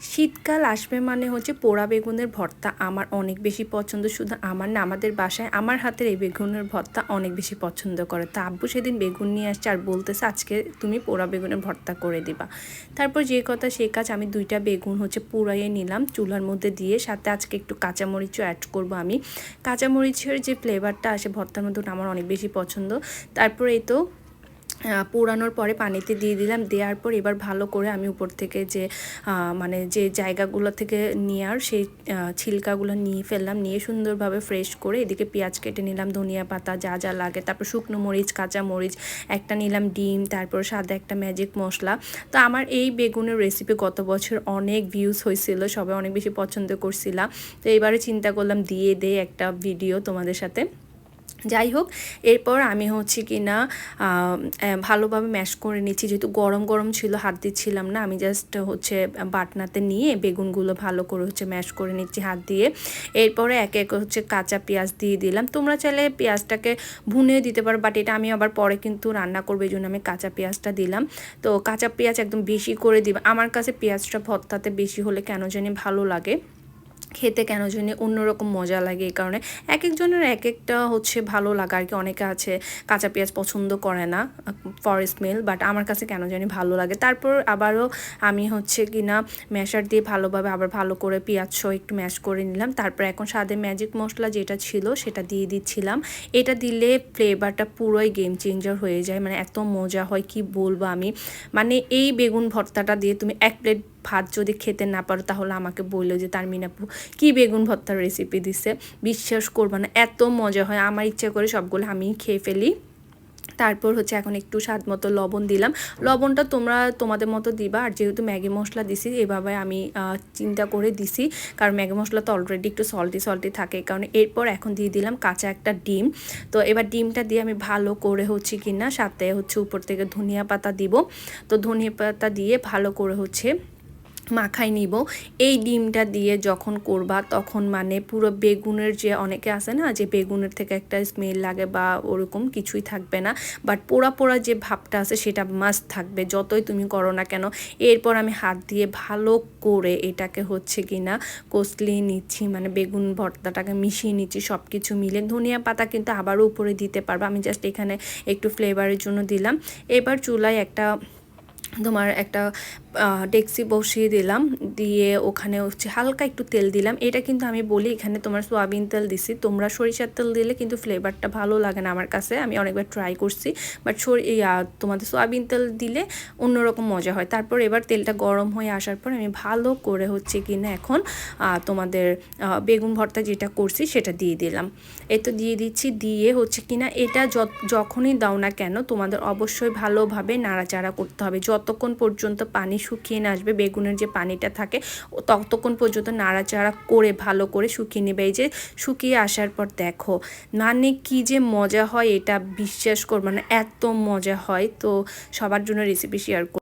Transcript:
শীতকাল আসবে মানে হচ্ছে পোড়া বেগুনের ভর্তা আমার অনেক বেশি পছন্দ। শুধু আমার না, আমাদের বাসায় আমার হাতের এই বেগুনের ভর্তা অনেক বেশি পছন্দ করে। তা আব্বু সেদিন বেগুন নিয়ে আসছে আর বলতেছে, আজকে তুমি পোড়া বেগুনের ভর্তা করে দিবা। তারপর যে কথা সে কাজ আমি দুইটা বেগুন হচ্ছে পুড়াইয়ে নিলাম, চুলার মধ্যে দিয়ে। সাথে আজকে একটু কাঁচামরিচও অ্যাড করব আমি। কাঁচামরিচের যে ফ্লেভারটা আসে ভর্তার মধ্যে আমার অনেক বেশি পছন্দ। তারপরে এই তো পোড়ানোর পরে পানিতে দিয়ে দিলাম। দেওয়ার পর এবার ভালো করে আমি উপর থেকে যে মানে যে জায়গাগুলো থেকে নেওয়ার সেই ছিলকাগুলো নিয়ে ফেললাম। নিয়ে সুন্দরভাবে ফ্রেশ করে এদিকে পেঁয়াজ কেটে নিলাম, ধনিয়া পাতা যা যা লাগে, তারপর শুকনো মরিচ, কাঁচা মরিচ, একটা নিলাম ডিম, তারপর সাদা একটা ম্যাজিক মশলা। তো আমার এই বেগুনের রেসিপি গত বছর অনেক ভিউজ হয়েছিল, সবাই অনেক বেশি পছন্দ করছিলাম তো এবারে চিন্তা করলাম দিয়ে দে একটা ভিডিও তোমাদের সাথে। যাই হোক, এরপর আমি হচ্ছে কি না ভালোভাবে ম্যাশ করে নিচ্ছি। যেহেতু গরম গরম ছিল, হাত দিচ্ছিলাম না, আমি জাস্ট হচ্ছে বাটনাতে নিয়ে বেগুনগুলো ভালো করে হচ্ছে ম্যাশ করে নিচ্ছি হাত দিয়ে। এরপরে এক এক হচ্ছে কাঁচা পেঁয়াজ দিয়ে দিলাম। তোমরা চাইলে পেঁয়াজটাকে ভুনে দিতে পারো বাট এটা আমি আবার পরে কিন্তু রান্না করব, এই জন্য আমি কাঁচা পেঁয়াজটা দিলাম। তো কাঁচা পেঁয়াজ একদম বেশি করে দিবা। আমার কাছে পেঁয়াজটা ভর্তাতে বেশি হলে কেন জানি ভালো লাগে। খেতে কেন জানি অন্যরকম মজা লাগে এই কারণে। এক একজনের এক একটা হচ্ছে ভালো লাগা আর কি। অনেকে আছে, কাঁচা পেঁয়াজ পছন্দ করে না ফর স্মেল বাট আমার কাছে কেন জানি ভালো লাগে। তারপর আবারও আমি হচ্ছে কিনা ম্যাশার দিয়ে ভালোভাবে আবার ভালো করে পেঁয়াজ সহ একটু ম্যাশ করে নিলাম। তারপর এখন স্বাদে ম্যাজিক মশলা যেটা ছিল সেটা দিয়ে দিচ্ছিলাম। এটা দিলে ফ্লেভারটা পুরোই গেম চেঞ্জার হয়ে যায়। মানে এত মজা হয়, কি বলব আমি? মানে এই বেগুন ভর্তাটা দিয়ে তুমি এক প্লেট ভাত যদি খেতে না পারো, তাহলে আমাকে বলল যে তার মিনাপু কী বেগুন ভর্তার রেসিপি দিছে? বিশ্বাস করব না, এত মজা হয়। আমার ইচ্ছা করে সবগুলো আমি খেয়ে ফেলি। তারপর হচ্ছে এখন একটু স্বাদ মতো লবণ দিলাম। লবণটা তোমরা তোমাদের মতো দিবা, আর যেহেতু ম্যাগি মশলা দিছি, এভাবে আমি চিন্তা করে দিছি। কারণ ম্যাগি মশলা তো অলরেডি একটু সল্টি সল্টি থাকে। কারণ এরপর এখন দিয়ে দিলাম কাঁচা একটা ডিম। তো এবার ডিমটা দিয়ে আমি ভালো করে হচ্ছে কিনা সাথে হচ্ছে উপর থেকে ধনিয়া পাতা দিব। তো ধনিয়া পাতা দিয়ে ভালো করে হচ্ছে মাখাই নিব। এই ডিমটা দিয়ে যখন করবা তখন মানে পুরো বেগুনের যে অনেকে আছে না, যে বেগুনের থেকে একটা স্মেল লাগে বা ওরকম কিছুই থাকবে না বাট পোড়া পোড়া যে ভাবটা আছে সেটা মাস্ট থাকবে, যতই তুমি করো না কেন। এরপর আমি হাত দিয়ে ভালো করে এটাকে হচ্ছে কি না কষলিয়ে নিচ্ছি মানে বেগুন ভর্তাটাকে মিশিয়ে নিচ্ছি সব কিছু মিলে। ধনিয়া পাতা কিন্তু আবারও উপরে দিতে পারব, আমি জাস্ট এখানে একটু ফ্লেভারের জন্য দিলাম। এবার চুলায় একটা তোমার একটা ডেক্সি বসিয়ে দিলাম। দিয়ে ওখানে হচ্ছে হালকা একটু তেল দিলাম। এটা কিন্তু আমি বলি, এখানে তোমার সোয়াবিন তেল দিছি। তোমরা সরিষার তেল দিলে কিন্তু ফ্লেভারটা ভালো লাগে না আমার কাছে। আমি অনেকবার ট্রাই করছি। বাট তোমাদের সোয়াবিন তেল দিলে অন্যরকম মজা হয়। তারপর এবার তেলটা গরম হয়ে আসার পর আমি ভালো করে হচ্ছে কি না এখন তোমাদের বেগুন ভর্তা যেটা করছি সেটা দিয়ে দিলাম। এ তো দিয়ে দিচ্ছি। দিয়ে হচ্ছে কিনা এটা যখনই দাও না কেন তোমাদের অবশ্যই ভালোভাবে নাড়াচাড়া করতে হবে। যতক্ষণ পর্যন্ত পানি শুকিয়ে না আসবে, বেগুনের যে পানিটা থাকে ততক্ষণ পর্যন্ত নাড়াচাড়া করে, ভালো করে শুকিয়ে নেবে। এই যে শুকিয়ে আসার পর দেখো মানে কি যে মজা হয়, এটা বিশ্বাস করব না, এত মজা হয়। তো সবার জন্য রেসিপি শেয়ার